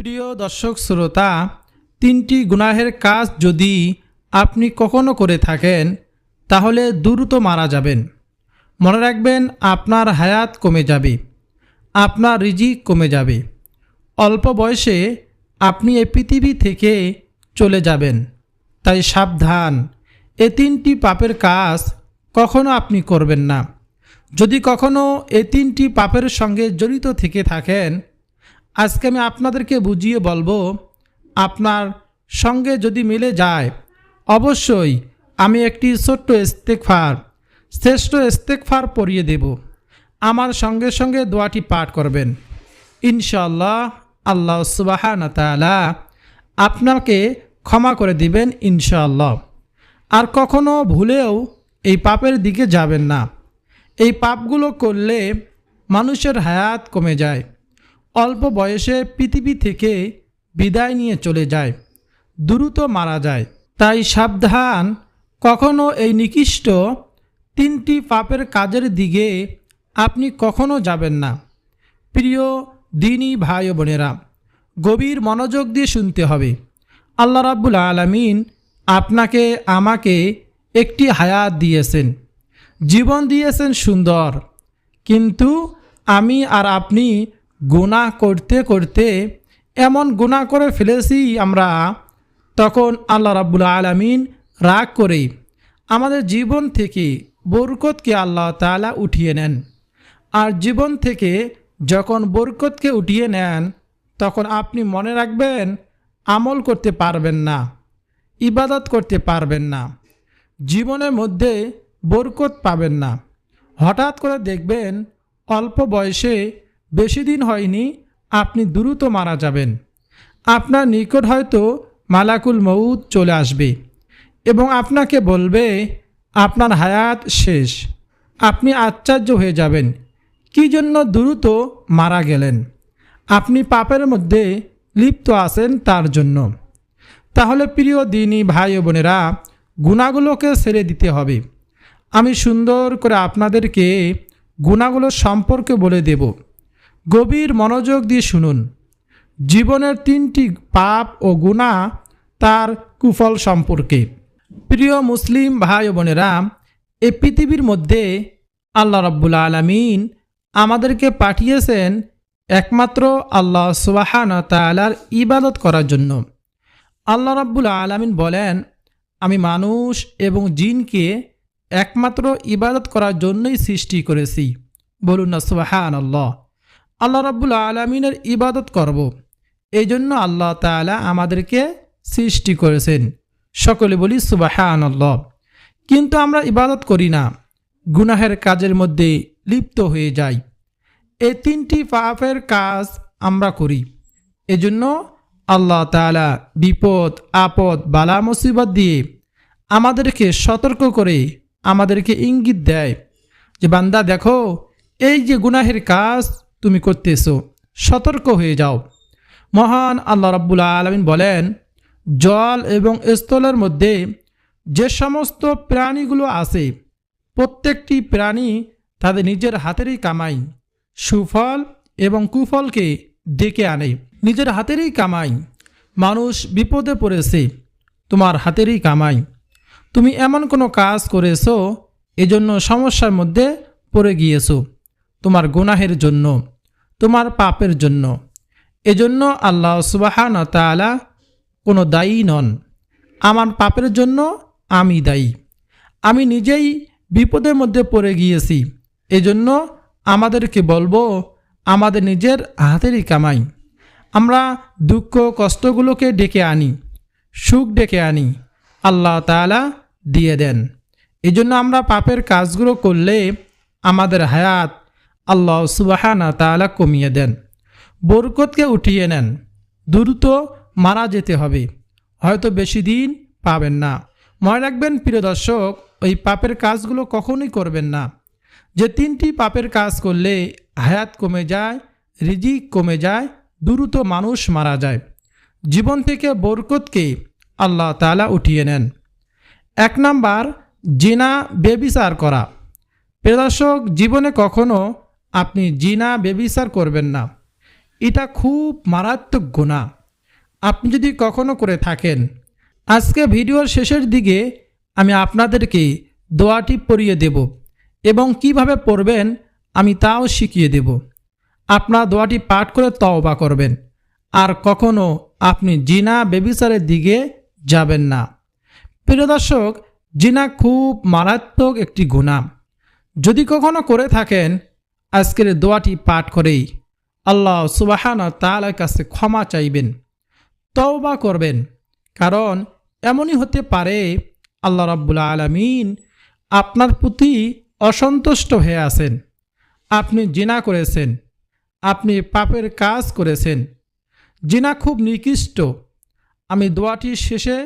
প্রিয় দর্শক শ্রোতা, তিনটি গুনাহের কাজ যদি আপনি কখনো করে থাকেন, তাহলে দ্রুত মারা যাবেন। মনে রাখবেন, আপনার হায়াত কমে যাবে, আপনার রিজিক কমে যাবে। অল্প বয়সে আপনি এ পৃথিবী থেকে চলে যাবেন। তাই সাবধান, এ তিনটি পাপের কাজ কখনো আপনি করবেন না। যদি কখনো এ তিনটি পাপের সঙ্গে জড়িত থেকে থাকেন আজকে আমি আপনাদেরকে বুঝিয়ে বলব, আপনার সঙ্গে যদি মিলে যায়, অবশ্যই আমি একটি ছোট্ট ইস্তেকফার, শ্রেষ্ঠ ইস্তেকফার পরিয়ে দেব। আমার সঙ্গে সঙ্গে দোয়াটি পাঠ করবেন। ইনশাল্লাহ আল্লাহ সুবাহান তালা আপনাকে ক্ষমা করে দিবেন ইনশাআল্লাহ। আর কখনো ভুলেও এই পাপের দিকে যাবেন না। এই পাপগুলো করলে মানুষের হায়াত কমে যায়। অল্প বয়সে পৃথিবী থেকে বিদায় নিয়ে চলে যায়, দ্রুত মারা যায়। তাই সাবধান, কখনো এই নিকৃষ্ট তিনটি পাপের কাজের দিকে আপনি কখনো যাবেন না। প্রিয় দিনী ভাই বোনেরা, গভীর মনোযোগ দিয়ে শুনতে হবে। আল্লাহ রাব্বুল আলমিন আপনাকে, আমাকে একটি হায়াত দিয়েছেন। জীবন দিয়েছেন সুন্দর, কিন্তু আমি আর আপনি গুনাহ করতে করতে এমন গুণা করে ফেলেছি আমরা, তখন আল্লাহ রাব্বুল আলমিন রাগ করে আমাদের জীবন থেকে বরকতকে আল্লাহ তাআলা উঠিয়ে নেন। আর জীবন থেকে যখন বরকতকে উঠিয়ে নেন, তখন আপনি মনে রাখবেন আমল করতে পারবেন না, ইবাদত করতে পারবেন না, জীবনের মধ্যে বরকত পাবেন না। হঠাৎ করে দেখবেন অল্প বয়সে বেশি দিন হয়নি, আপনি দ্রুত মারা যাবেন। আপনার নিকট হয়তো মালাকুল মৌদ চলে আসবে এবং আপনাকে বলবে, আপনার হায়াত শেষ। আপনি আশ্চর্য হয়ে যাবেন। কি জন্য দ্রুত মারা গেলেন? আপনি পাপের মধ্যে লিপ্ত আছেন তার জন্য। তাহলে প্রিয় দিনী ভাই বোনেরা, গুণাগুলোকে ছেড়ে দিতে হবে। আমি সুন্দর করে আপনাদেরকে গুণাগুলো সম্পর্কে বলে দেব। গভীর মনোযোগ দিয়ে শুনুন। জীবনের তিনটি পাপ ও গুণা তার কুফল সম্পর্কে। প্রিয় মুসলিম ভাই বোনেরা, এ পৃথিবীর মধ্যে আল্লাহ রাব্বুল আলমিন আমাদেরকে পাঠিয়েছেন একমাত্র আল্লাহ সুবাহান তালার ইবাদত করার জন্য। আল্লাহ রাব্বুল আলমিন বলেন, আমি মানুষ এবং জিনকে একমাত্র ইবাদত করার জন্যই সৃষ্টি করেছি। বলুন না সুবাহান আল্লাহ আল্লাহ রাব্বুল আলমিনের ইবাদত করব। এই জন্য আল্লাহ তালা আমাদেরকে সৃষ্টি করেছেন। সকলে বলি সুবাহান আল্লাহ কিন্তু আমরা ইবাদত করি না। গুনাহের কাজের মধ্যে লিপ্ত হয়ে যাই। এই তিনটি পাপের কাজ আমরা করি। এজন্য আল্লাহ তালা বিপদ, আপদ, বালা, মুসিবত দিয়ে আমাদেরকে সতর্ক করে আমাদেরকে ইঙ্গিত দেয় যে, বান্দা দেখো, এই যে গুনাহের কাজ তুমি করতেছো, সতর্ক হয়ে যাও। মহান আল্লাহ রাব্বুল আলমিন বলেন, জল এবং স্থলের মধ্যে যে সমস্ত প্রাণীগুলো আছে, প্রত্যেকটি প্রাণী তাদের নিজের হাতেরই কামাই, সুফল এবং কুফলকে ডেকে আনে। নিজের হাতেরই কামাই, মানুষ বিপদে পড়েছে, তোমার হাতেরই কামাই। তুমি এমন কোনো কাজ করেছ, এজন্য সমস্যার মধ্যে পড়ে গিয়েছো। তোমার গুনাহের জন্য, তোমার পাপের জন্য। এজন্য আল্লাহ সুবাহান তালা কোনো দায়ী নন। আমার পাপের জন্য আমি দায়ী। আমি নিজেই বিপদের মধ্যে পড়ে গিয়েছি। এজন্য আমাদেরকে বলব, আমাদের নিজের হাতেরই কামাই। আমরা দুঃখ কষ্টগুলোকে ডেকে আনি, সুখ ডেকে আনি, আল্লাহ তালা দিয়ে দেন। এই জন্য আমরা পাপের কাজগুলো করলে আমাদের হায়াত আল্লাহ সুবাহানা তালা কমিয়ে দেন। বরকতকে উঠিয়ে নেন। দ্রুত মারা যেতে হবে। হয়তো বেশি দিন পাবেন না। মনে রাখবেন, প্রিয় দর্শক, ওই পাপের কাজগুলো কখনোই করবেন না। যে তিনটি পাপের কাজ করলে হায়াত কমে যায়, রিজিক কমে যায়, দ্রুত মানুষ মারা যায়। জীবন থেকে বরকতকে আল্লাহ তালা উঠিয়ে নেন। এক নাম্বার, জিনা, বেবিচার করা। প্রিয় দর্শক, জীবনে কখনো আপনি জিনা বেবিচার করবেন না। এটা খুব মারাত্মক গুণা আপনি যদি কখনো করে থাকেন, আজকে ভিডিওর শেষের দিকে আমি আপনাদেরকে দোয়াটি পড়িয়ে দেব এবং কীভাবে পড়বেন আমি তাও শিখিয়ে দেব। আপনার দোয়াটি পাঠ করে তওবা করবেন। আর কখনো আপনি জিনা বেবিচারের দিকে যাবেন না। প্রিয় দর্শক, জিনা খুব মারাত্মক একটি গুণা যদি কখনো করে থাকেন আজকের দোয়াটি পাঠ করেই আল্লাহ সুবাহানা তালার কাছে ক্ষমা চাইবেন, তওবা করবেন। কারণ এমনই হতে পারে, আল্লাহ রাব্বুল আলমিন আপনার প্রতি অসন্তুষ্ট হয়ে আছেন, আপনি জিনা করেছেন, আপনি পাপের কাজ করেছেন, জিনা খুব নিকৃষ্ট। আমি দোয়াটির শেষে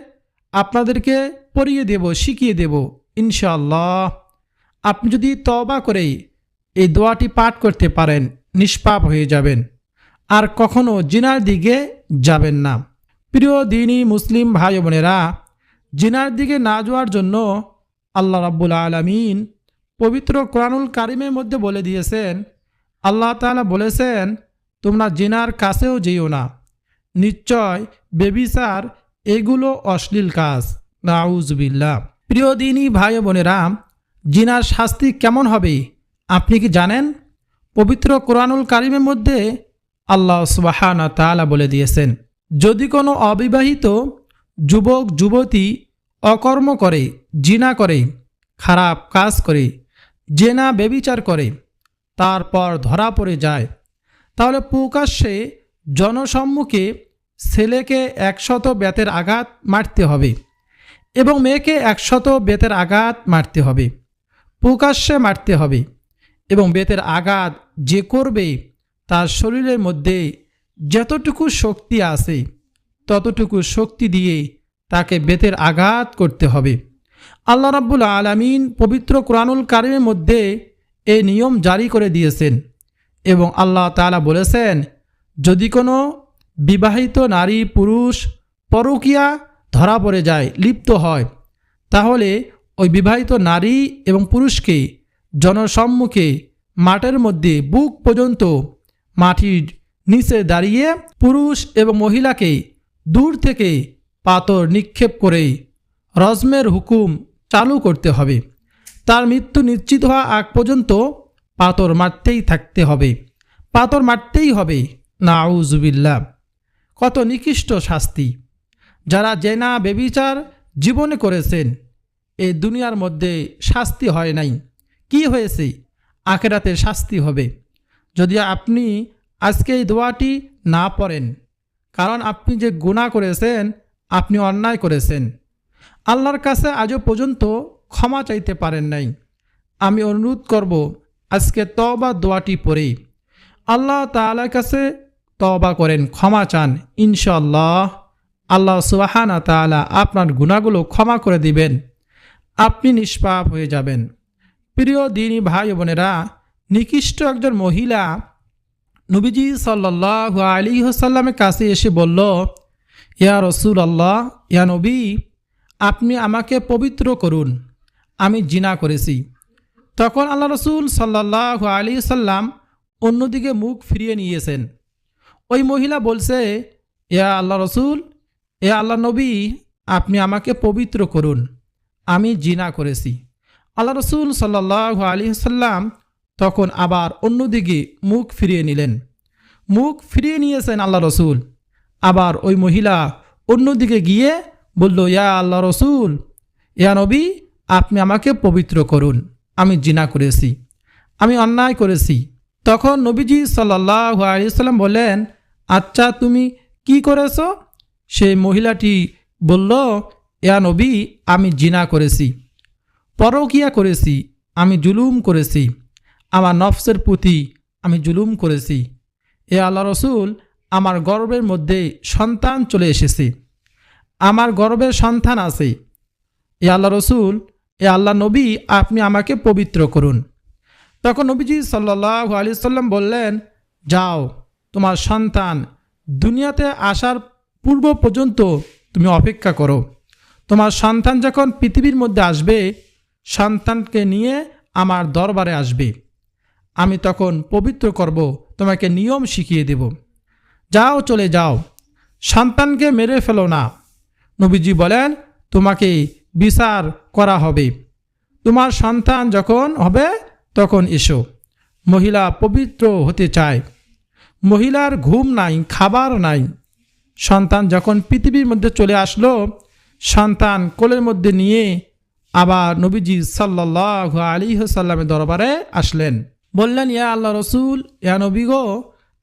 আপনাদেরকে পড়িয়ে দেব, শিখিয়ে দেব ইনশাল্লাহ আপনি যদি তবা করেই এই দোয়াটি পাঠ করতে পারেন, নিষ্পাপ হয়ে যাবেন। আর কখনো জিনার দিকে যাবেন না। প্রিয় দিনী মুসলিম ভাই বোনেরা, জিনার দিকে না যাওয়ার জন্য আল্লাহ রাব্বুল আলমিন পবিত্র কোরআনুল কারিমের মধ্যে বলে দিয়েছেন, আল্লাহ তাআলা বলেছেন, তোমরা জিনার কাছেও যেও না। নিশ্চয় বেবিসার এগুলো অশ্লীল কাজ। নাউজবিল্লা প্রিয় দিনী ভাই বোনেরা, জিনার শাস্তি কেমন হবে? আপনি কি জানেন? পবিত্র কোরআনুল কারিমের মধ্যে আল্লাহ সুবাহানা তালা বলে দিয়েছেন, যদি কোনো অবিবাহিত যুবক, যুবতী অকর্ম করে, জিনা করে, খারাপ কাজ করে, জেনা, বেবিচার করে তারপর ধরা পড়ে যায়, তাহলে প্রকাশ্যে জনসম্মুখে ছেলেকে একশত বেতের আঘাত মারতে হবে এবং মেয়েকে একশত বেতের আঘাত মারতে হবে, প্রকাশ্যে মারতে হবে। এবং বেতের আঘাত যে করবে তার শরীরের মধ্যে যতটুকু শক্তি আছে, ততটুকু শক্তি দিয়ে তাকে বেতের আঘাত করতে হবে। আল্লাহ রাব্বুল আলামিন পবিত্র কোরআনুল কারিমের মধ্যে এই নিয়ম জারি করে দিয়েছেন এবং আল্লাহ তালা বলেছেন, যদি কোনো বিবাহিত নারী পুরুষ পরকিয়া ধরা পড়ে যায়, লিপ্ত হয়, তাহলে ওই বিবাহিত নারী এবং পুরুষকে জনসম্মুখে মাঠের মধ্যে বুক পর্যন্ত মাটির নিচে দাঁড়িয়ে পুরুষ এবং মহিলাকে দূর থেকে পাথর নিক্ষেপ করে রজমের হুকুম চালু করতে হবে। তার মৃত্যু নিশ্চিত হওয়া আগ পর্যন্ত পাথর মারতেই থাকতে হবে। পাথর মারতেই হবে। না আউজুবিল্লা কত নিকৃষ্ট শাস্তি। যারা জেনা বেবিচার জীবনে করেছেন এই দুনিয়ার মধ্যে শাস্তি হয় নাই। কি হয়েছে? আখেরাতে শাস্তি হবে। যদি আপনি আজকে এই দোয়াটি না পড়েন, কারণ আপনি যে গুণা করেছেন, আপনি অন্যায় করেছেন। আল্লাহর কাছে আজও পর্যন্ত ক্ষমা চাইতে পারেন নাই। আমি অনুরোধ করব, আজকে তবা দোয়াটি পড়েই আল্লাহ তালার কাছে তবা করেন, ক্ষমা চান। ইনশাল্লাহ আল্লাহ সুবাহানা তালা আপনার গুণাগুলো ক্ষমা করে দিবেন। আপনি নিষ্পাপ হয়ে যাবেন। প্রিয় দিনী ভাই বোনেরা, নিকৃষ্ট একজন মহিলা নবীজি সাল্লাহ আলী হাসাল্লামের কাছে এসে বলল, ইয়া রসুল আল্লাহ ইয়া নবী, আপনি আমাকে পবিত্র করুন, আমি জিনা করেছি। তখন আল্লাহ রসুল সাল্লাহ আলী সাল্লাম অন্যদিকে মুখ ফিরিয়ে নিয়েছেন। ওই মহিলা বলছে, ইয়া আল্লাহ রসুল, এ আল্লাহ নবী, আপনি আমাকে পবিত্র করুন, আমি জিনা করেছি। আল্লাহ রসুল সাল্লাহ আলী সাল্লাম তখন আবার অন্যদিকে মুখ ফিরিয়ে নিলেন। মুখ ফিরিয়ে নিয়েছেন আল্লাহ রসুল। আবার ওই মহিলা অন্যদিকে গিয়ে বলল, ইয়া আল্লাহ রসুল, ইয়া নবী, আপনি আমাকে পবিত্র করুন। আমি জিনা করেছি, আমি অন্যায় করেছি। তখন নবীজি সাল্লাহ আলিয়াল্লাম বলেন আচ্ছা তুমি কি করেছ? সেই মহিলাটি বলল, ইয়া নবী, আমি জিনা করেছি। পরকিয়া করেছি, আমি জুলুম করেছি। আমার নফসের প্রতি আমি জুলুম করেছি। এ আল্লাহ রসুল আমার গর্বের মধ্যে সন্তান চলে এসেছে। আমার গর্বের সন্তান আছে। এ আল্লাহ রসুল, এ আল্লাহ নবী, আপনি আমাকে পবিত্র করুন। তখন নবীজি সাল্লাহ আলি সাল্লাম বললেন, যাও, তোমার সন্তান দুনিয়াতে আসার পূর্ব পর্যন্ত তুমি অপেক্ষা করো। তোমার সন্তান যখন পৃথিবীর মধ্যে আসবে সন্তানকে নিয়ে আমার দরবারে আসবে। আমি তখন পবিত্র করব, তোমাকে নিয়ম শিখিয়ে দেব। যাও, চলে যাও। সন্তানকে মেরে ফেলো না। নবীজি বলেন, তোমাকে বিচার করা হবে। তোমার সন্তান যখন হবে, তখন এসো। মহিলা পবিত্র হতে চায়। মহিলার ঘুম নাই, খাবার নাই। সন্তান যখন পৃথিবীর মধ্যে চলে আসলো, সন্তান কোলের মধ্যে নিয়ে আবার নবীজি সাল্লাহ আলী সাল্লামের দরবারে আসলেন। বললেন, ইয়া আল্লাহ রসুল, ইয়া নবী গো,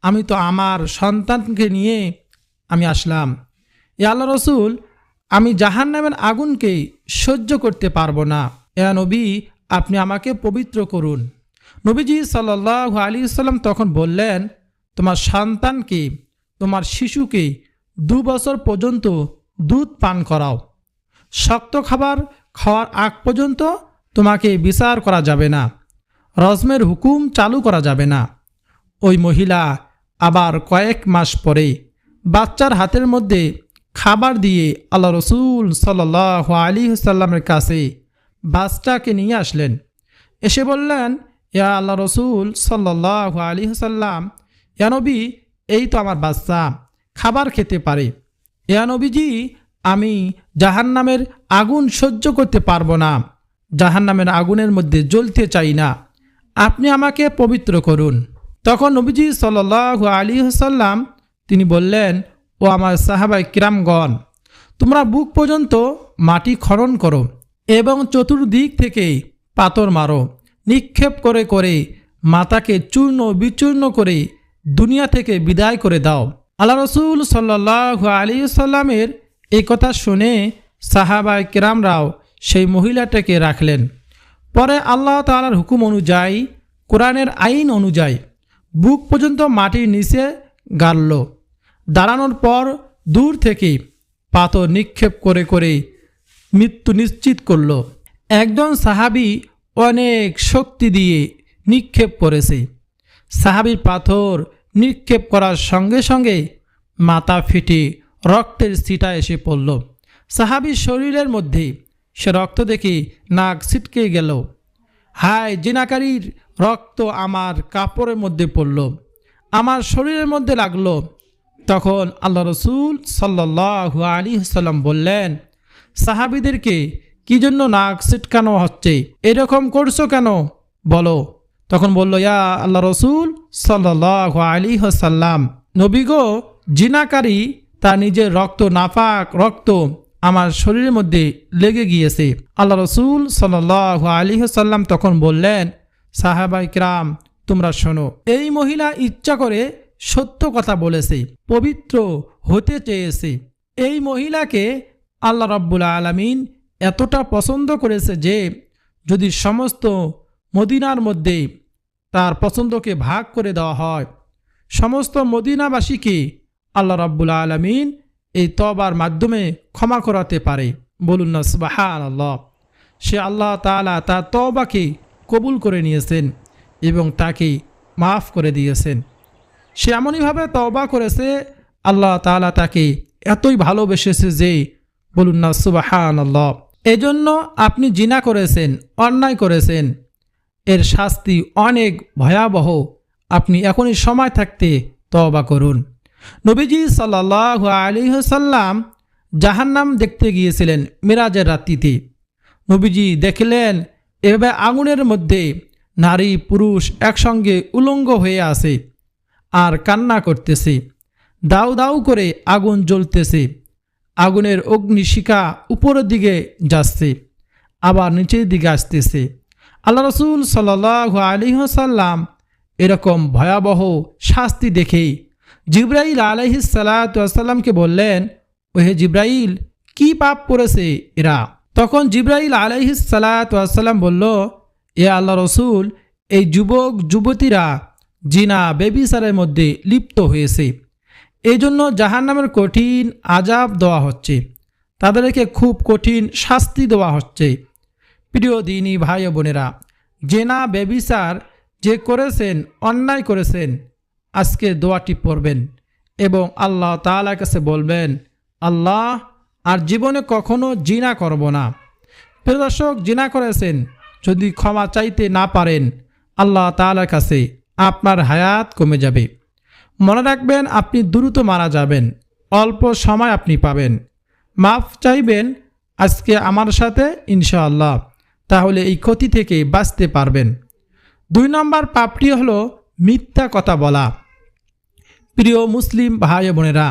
আমি তো আমার সন্তানকে নিয়ে আমি আসলাম। ইয়া আল্লাহ রসুল, আমি জাহান নামের আগুনকে সহ্য করতে পারব না। ইয়া নবী, আপনি আমাকে পবিত্র করুন। নবীজি সাল্লাহ আলী সাল্লাম তখন বললেন, তোমার সন্তানকে, তোমার শিশুকে দু বছর পর্যন্ত দুধ পান করাও। শক্ত খাবার খাওয়ার আগ পর্যন্ত তোমাকে বিচার করা যাবে না। রজমের হুকুম চালু করা যাবে না। ওই মহিলা আবার কয়েক মাস পরে বাচ্চার হাতের মধ্যে খাবার দিয়ে আল্লাহ রসুল সাল্লাহ আলী সাল্লামের কাছে বাচ্চাকে নিয়ে আসলেন। এসে বললেন, ইয়া আল্লাহ রসুল সাল্লাহ আলী সাল্লাম ইয়ানবী এই তো আমার বাচ্চা, খাবার খেতে পারে। ইয়ানবীজি আমি জাহান্নামের আগুন সহ্য করতে পারব না। জাহান্নামের আগুনের মধ্যে জ্বলতে চাই না। আপনি আমাকে পবিত্র করুন। তখন নবীজি সাল্লাহ আলী সাল্লাম তিনি বললেন, ও আমার সাহাবাই কিরামগণ, তোমরা বুক পর্যন্ত মাটি খনন করো এবং চতুর্দিক থেকে পাথর মারো। নিক্ষেপ করে করে মাতাকে চূর্ণ বিচূর্ণ করে দুনিয়া থেকে বিদায় করে দাও। আল্লাহ রসুল সাল্লাহ আলী সাল্লামের এই কথা শুনে সাহাবাই কিরামরাও সেই মহিলাটাকে রাখলেন। পরে আল্লাহ তালার হুকুম অনুযায়ী, কোরআনের আইন অনুযায়ী বুক পর্যন্ত মাটির নিচে গাড়ল। দাঁড়ানোর পর দূর থেকে পাথর নিক্ষেপ করে করে মৃত্যু নিশ্চিত করল। একজন সাহাবি অনেক শক্তি দিয়ে নিক্ষেপ করেছে। সাহাবির পাথর নিক্ষেপ করার সঙ্গে সঙ্গে মাথা ফেটে রক্তের সিটা এসে পড়ল। সাহাবির শরীরের মধ্যে সে রক্ত দেখে নাক ছিটকে গেল। হায়, জিনাকারীর রক্ত আমার কাপড়ের মধ্যে পড়ল। আমার শরীরের মধ্যে লাগল। তখন আল্লাহ রসুল সাল্লাহ আলী সাল্লাম বললেন, সাহাবিদেরকে কি জন্য নাক ছিটকানো হচ্ছে? এরকম করছ কেন? বলো। তখন বলল, ইয়া আল্লাহ রসুল সাল্লাহ আলী সাল্লাম নবীগো জিনাকারী তার নিজের রক্ত নাফাক রক্ত আমার শরীরের মধ্যে লেগে গিয়েছে। আল্লাহ রসুল সাল্লাহ আলী সাল্লাম তখন বললেন, সাহাবাই ক্রাম, তোমরা শোনো, এই মহিলা ইচ্ছা করে সত্য কথা বলেছে, পবিত্র হতে চেয়েছে। এই মহিলাকে আল্লাহ রব্বুল আলমিন এতটা পছন্দ করেছে যে, যদি সমস্ত মদিনার মধ্যে তার পছন্দকে ভাগ করে দেওয়া হয়, সমস্ত মদিনাবাসীকে আল্লাহ রব্বুল আলমিন এই তবার মাধ্যমে ক্ষমা করাতে পারে। বলুন না সুবাহান আল্লাহ সে আল্লাহ তালা তার তবাকে কবুল করে নিয়েছেন এবং তাকে মাফ করে দিয়েছেন। সে এমনইভাবে তবা করেছে, আল্লাহ তালা তাকে এতই ভালোবেসেছে যে, বলুন না সুবাহান আল্লাহ এজন্য আপনি জিনা করেছেন, অন্যায় করেছেন। এর শাস্তি অনেক ভয়াবহ। আপনি এখনই সময় থাকতে তবা করুন। নবীজি সাল্লাহ আলী সাল্লাম জাহান্নাম দেখতে গিয়েছিলেন মিরাজের রাত্রিতে। নবীজি দেখলেন, এভাবে আগুনের মধ্যে নারী পুরুষ একসঙ্গে উলঙ্গ হয়ে আছে আর কান্না করতেছে, দাউ দাউ করে আগুন জ্বলতেছে, আগুনের অগ্নিশিখা উপরের দিকে যাচ্ছে, আবার নিচের দিকে আসতেছে। আল্লাহ রসুল সাল্লাহ আলী সাল্লাম এরকম ভয়াবহ শাস্তি দেখেই জিব্রাইল আলহিসাল্লামকে বললেন, ওহে জিব্রাইল, কি পাপ করেছে এরা? তখন জিব্রাইল আলহিসাল্লাম বলল, এ আল্লাহ রসুল, এই যুবক, যুবতীরা জিনা বেবিসারের মধ্যে লিপ্ত হয়েছে। এই জন্য জাহান নামের কঠিন আজাব দেওয়া হচ্ছে। তাদেরকে খুব কঠিন শাস্তি দেওয়া হচ্ছে। প্রিয় দিনী ভাই বোনেরা, জেনা বেবিসার যে করেছেন, অন্যায় করেছেন আজকে দোয়াটি পড়বেন এবং আল্লাহ তালার কাছে বলবেন, আল্লাহ, আর জীবনে কখনো জিনা করব না। প্রদর্শক জিনা করেছেন, যদি ক্ষমা চাইতে না পারেন, আল্লাহ তালার কাছে আপনার হায়াত কমে যাবে। মনে রাখবেন, আপনি দ্রুত মারা যাবেন, অল্প সময় আপনি পাবেন। মাফ চাইবেন আজকে আমার সাথে, ইনশাআল্লাহ, তাহলে এই ক্ষতি থেকে বাঁচতে পারবেন। দুই নম্বর পাপটি হলো মিথ্যা কথা বলা। প্রিয় মুসলিম ভাই বোনেরা,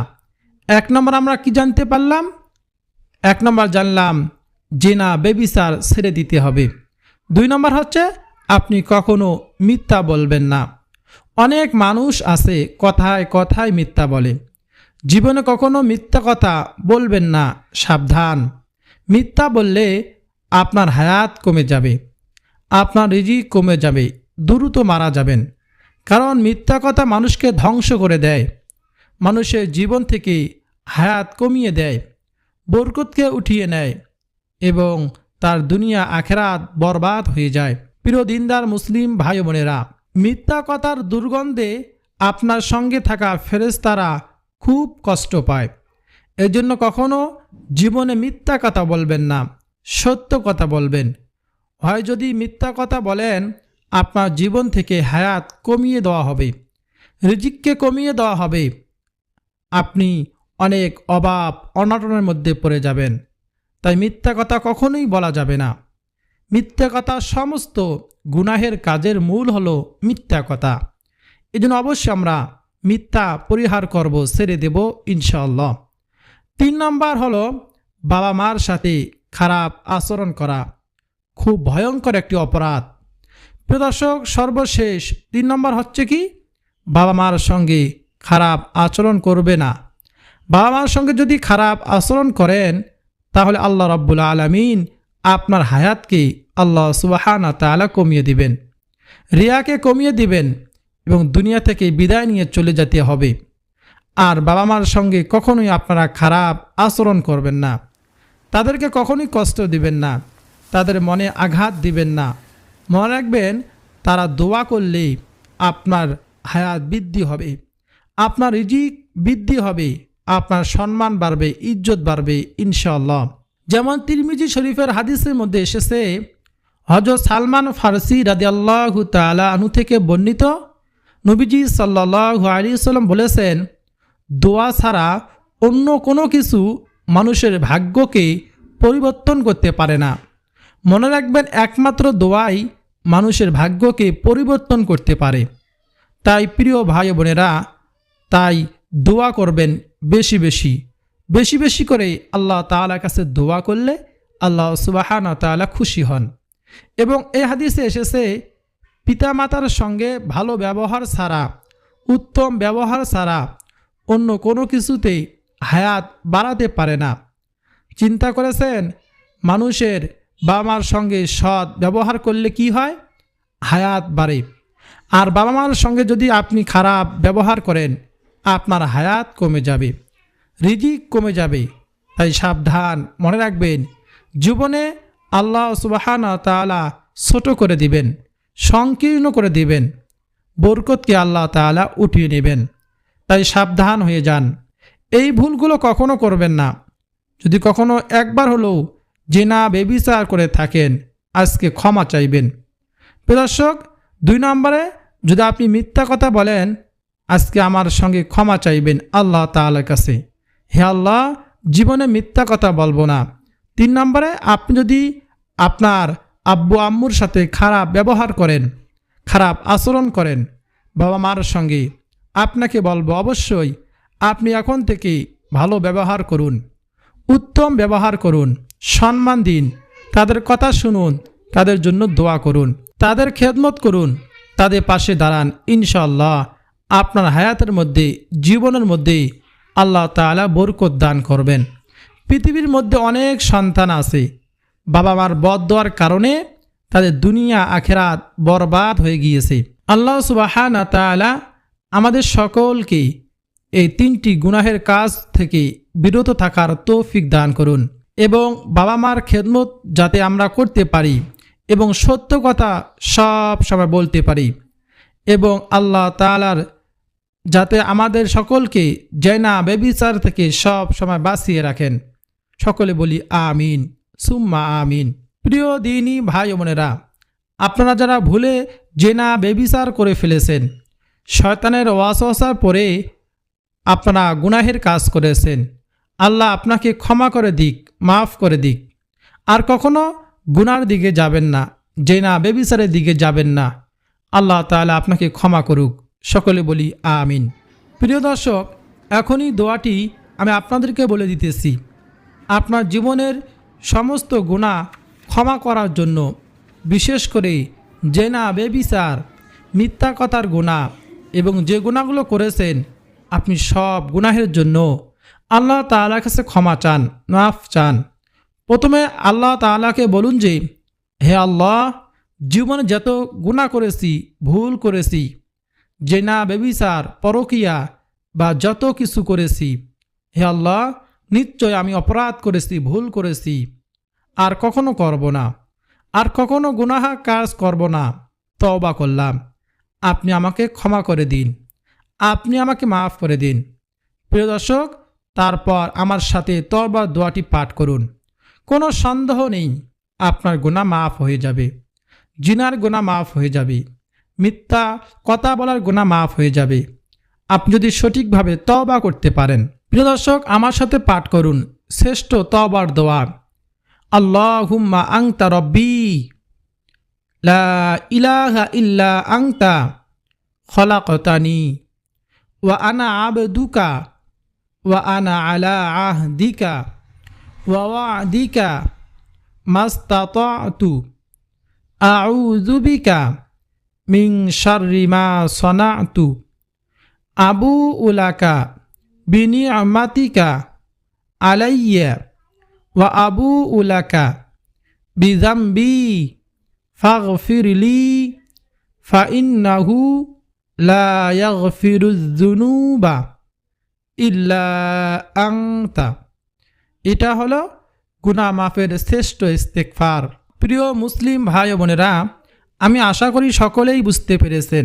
এক নম্বর আমরা কি জানতে পারলাম? এক নম্বর জানলাম যে না বেবিচার ছেড়ে দিতে হবে। দুই নম্বর হচ্ছে, আপনি কখনো মিথ্যা বলবেন না। অনেক মানুষ আছে, কথায় কথায় মিথ্যা বলে। জীবনে কখনো মিথ্যা কথা বলবেন না, সাবধান। মিথ্যা বললে আপনার হায়াত কমে যাবে, আপনার রিজিক কমে যাবে, দ্রুত মারা যাবেন। কারণ মিথ্যা কথা মানুষকে ধ্বংস করে দেয়। মানুষের জীবন থেকে হায়াত কমিয়ে দেয়, বরকতকে উঠিয়ে নেয় এবং তার দুনিয়া আখেরাত বরবাদ হয়ে যায়। প্রিয় দিনদার মুসলিম ভাই বোনেরা মিথ্যা কথার দুর্গন্ধে আপনার সঙ্গে থাকা ফেরেশতারা খুব কষ্ট পায়। এজন্য কখনো জীবনে মিথ্যা কথা বলবেন না, সত্য কথা বলবেন। হয় যদি মিথ্যা কথা বলেন আপনার জীবন থেকে হায়াত কমিয়ে দেওয়া হবে, রিজিককে কমিয়ে দেওয়া হবে। আপনি অনেক অভাব অনটনের মধ্যে পড়ে যাবেন। তাই মিথ্যা কথা কখনোই বলা যাবে না। মিথ্যা কথা সমস্ত গুনাহের কাজের মূল হলো মিথ্যা কথা। এই জন্য অবশ্যই আমরা মিথ্যা পরিহার করব, ছেড়ে দেব ইনশাআল্লাহ। তিন নম্বর হলো বাবা মার সাথে খারাপ আচরণ করা। খুব ভয়ঙ্কর একটি অপরাধ। প্রদর্শক সর্বশেষ তিন নম্বর হচ্ছে কি? বাবা মার সঙ্গে খারাপ আচরণ করবে না। বাবা মার সঙ্গে যদি খারাপ আচরণ করেন, তাহলে আল্লাহ রব্বুল আলমিন আপনার হায়াতকে আল্লাহ সুবাহানা তালা কমিয়ে দিবেন, রিয়াকে কমিয়ে দিবেন এবং দুনিয়া থেকে বিদায় নিয়ে চলে যেতে হবে। আর বাবা মার সঙ্গে কখনোই আপনারা খারাপ আচরণ করবেন না। তাদেরকে কখনোই কষ্ট দিবেন না। তাদের মনে আঘাত দিবেন না। মনে রাখবেন, তারা দোয়া করলে আপনার হায়াত বৃদ্ধি হবে, আপনার রিজিক বৃদ্ধি হবে, আপনার সম্মান বাড়বে, ইজ্জত বাড়বে ইনশাল্লাহ যেমন তিরমিজি শরীফের হাদিসের মধ্যে এসেছে হজরত সালমান ফারসি রাদি আল্লাহ তালা আনু থেকে বর্ণিত, নবীজি সাল্লাহ আলী সাল্লাম বলেছেন, দোয়া ছাড়া অন্য কোনো কিছু মানুষের ভাগ্যকে পরিবর্তন করতে পারে না। মনে রাখবেন, একমাত্র দোয়াই মানুষের ভাগ্যকে পরিবর্তন করতে পারে। তাই প্রিয় ভাই বোনেরা, তাই দোয়া করবেন বেশি বেশি। বেশি বেশি করে আল্লাহ তালার কাছে দোয়া করলে আল্লাহ সুবাহান তালা খুশি হন। এবং এ হাদিসে এসেছে, পিতামাতার সঙ্গে ভালো ব্যবহার ছাড়া, উত্তম ব্যবহার ছাড়া অন্য কোনো কিছুতেই হায়াত বাড়াতে পারে না। চিন্তা করেছেন, মানুষের বাবা মার সঙ্গে সৎ ব্যবহার করলে কি হয়? হায়াত বাড়ে। আর বাবা মার সঙ্গে যদি আপনি খারাপ ব্যবহার করেন, আপনার হায়াত কমে যাবে, রিজিক কমে যাবে। তাই সাবধান, মনে রাখবেন, জীবনে আল্লাহ সুবাহান তালা ছোট করে দিবেন, সংকীর্ণ করে দিবেন, বরকতকে আল্লাহ তালা উঠিয়ে নেবেন। তাই সাবধান হয়ে যান। এই ভুলগুলো কখনো করবেন না। যদি কখনো একবার হলেও জেনা বেবিচার করে থাকেন, আজকে ক্ষমা চাইবেন। প্রদর্শক দুই নম্বরে যদি আপনি মিথ্যা কথা বলেন, আজকে আমার সঙ্গে ক্ষমা চাইবেন আল্লাহ তালার কাছে। হে আল্লাহ, জীবনে মিথ্যা কথা বলব না। তিন নম্বরে আপনি যদি আপনার আব্বু আম্মুর সাথে খারাপ ব্যবহার করেন, খারাপ আচরণ করেন, বাবা মার সঙ্গে, আপনাকে বলব অবশ্যই, আপনি এখন থেকে ভালো ব্যবহার করুন, উত্তম ব্যবহার করুন। সম্মান দিন। তাদের কথা শুনুন, তাদের জন্য দোয়া করুন, তাদের খেদমত করুন, তাদের পাশে দাঁড়ান ইনশাল্লাহ আপনার হায়াতের মধ্যে, জীবনের মধ্যে আল্লাহ তালা বরকত দান করবেন। পৃথিবীর মধ্যে অনেক সন্তান আছে। বাবা মার বদ দেওয়ার কারণে তাদের দুনিয়া, আখেরাত বরবাদ হয়ে গিয়েছে। আল্লাহ সুবাহান তালা আমাদের সকলকে এই তিনটি গুনাহের কাজ থেকে বিরত থাকার তৌফিক দান করুন। এবং বাবা মার খেদমত যাতে আমরা করতে পারি এবং সত্য কথা সব সময় বলতে পারি। এবং আল্লাহ তালার যাতে আমাদের সকলকে জেনা বেবিচার থেকে সব সময় বাঁচিয়ে রাখেন। সকলে বলি আমিন, সুম্মা আমিন। প্রিয় দিনী ভাই বোনেরা, আপনারা যারা ভুলে জেনা বেবিচার করে ফেলেছেন, শয়তানের ওয়াসওয়াসার পরে আপনারা গুনাহের কাজ করেছেন। আল্লাহ আপনাকে ক্ষমা করে দিক, মাফ করে দিক। আর কখনো গুনার দিকে যাবেন না যে না বেবিচারের দিকে যাবেন না। আল্লাহ তাআলা আপনাকে ক্ষমা করুক। সকলে বলি আমিন। প্রিয় দর্শক, এখনই দোয়াটি আমি আপনাদেরকে বলে দিতেছি। আপনার জীবনের সমস্ত গুণা ক্ষমা করার জন্য, বিশেষ করে জেনা বেবিচার, মিথ্যা কথার গুণা এবং যে গুণাগুলো করেছেন, আপনি সব গুনাহের জন্য আল্লাহ তাআলার কাছে ক্ষমা চান, মাফ চান। প্রথমে আল্লাহ তাআলাকে বলুন যে, হে আল্লাহ, জীবনে যত গুণা করেছি, ভুল করেছি, জেনা বেবিচার পরকিয়া বা যত কিছু করেছি, হে আল্লাহ, নিশ্চয় আমি অপরাধ করেছি, ভুল করেছি, আর কখনো করব না। আর কখনো গুনাহা কাজ করব না, তওবা করলাম। আপনি আমাকে ক্ষমা করে দিন। আপনি আমাকে মাফ করে দিন। প্রিয় দর্শক তারপর আমার সাথে তওবার দোয়াটি পাঠ করুন। কোনো সন্দেহ নেই, আপনার গোনা মাফ হয়ে যাবে। জিনার গোনা মাফ হয়ে যাবে। মিথ্যা কথা বলার গোনা মাফ হয়ে যাবে। আপনি যদি সঠিকভাবে তবা করতে পারেন। প্রিয় দর্শক, আমার সাথে পাঠ করুন শ্রেষ্ঠ তবার দোয়া। আল্লাহ হুম্মা আংতা রব্বি, লা ইলাহা ইল্লা আংতা খলাকতানি, ওয়া আনা আবদুকা ওয়া আনা আলা আহদিকা ওয়া ওয়াদিকা মাস্তাতু আউযু বিকা শাররি মা সনাতু আবু উলাকা বিনিয়ামাতিকা আলাইয়া ওয়া আবু উলাকা বিজাম্বি ফাগফিরলি ফাইন্নাহু লা ইয়াগফিরুয-যুনুবা ইল্লা আনতা এটা হলো গুনা মাফের শ্রেষ্ঠ ইস্তেকফার প্রিয় মুসলিম ভাই বোনেরা, আমি আশা করি সকলেই বুঝতে পেরেছেন।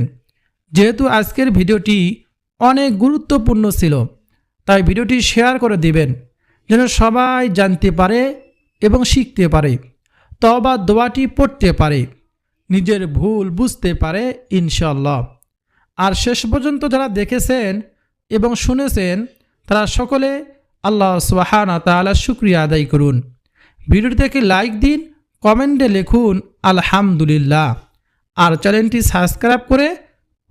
যেহেতু আজকের ভিডিওটি অনেক গুরুত্বপূর্ণ ছিল, তাই ভিডিওটি শেয়ার করে দিবেন, যেন সবাই জানতে পারে এবং শিখতে পারে তবা দোয়াটি পড়তে পারে, নিজের ভুল বুঝতে পারে ইনশাল্লাহ আর শেষ পর্যন্ত যারা দেখেছেন এবং শুনেছেন, তারা সকলে আল্লাহ সুবাহানা তালা শুক্রিয়া আদায় করুন। ভিডিওটি থেকে লাইক দিন, কমেন্টে লিখুন, আলহামদুলিল্লাহ। আর চ্যানেলটি সাবস্ক্রাইব করে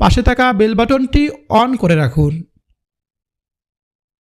পাশে থাকা বেল বাটনটি অন করে রাখুন।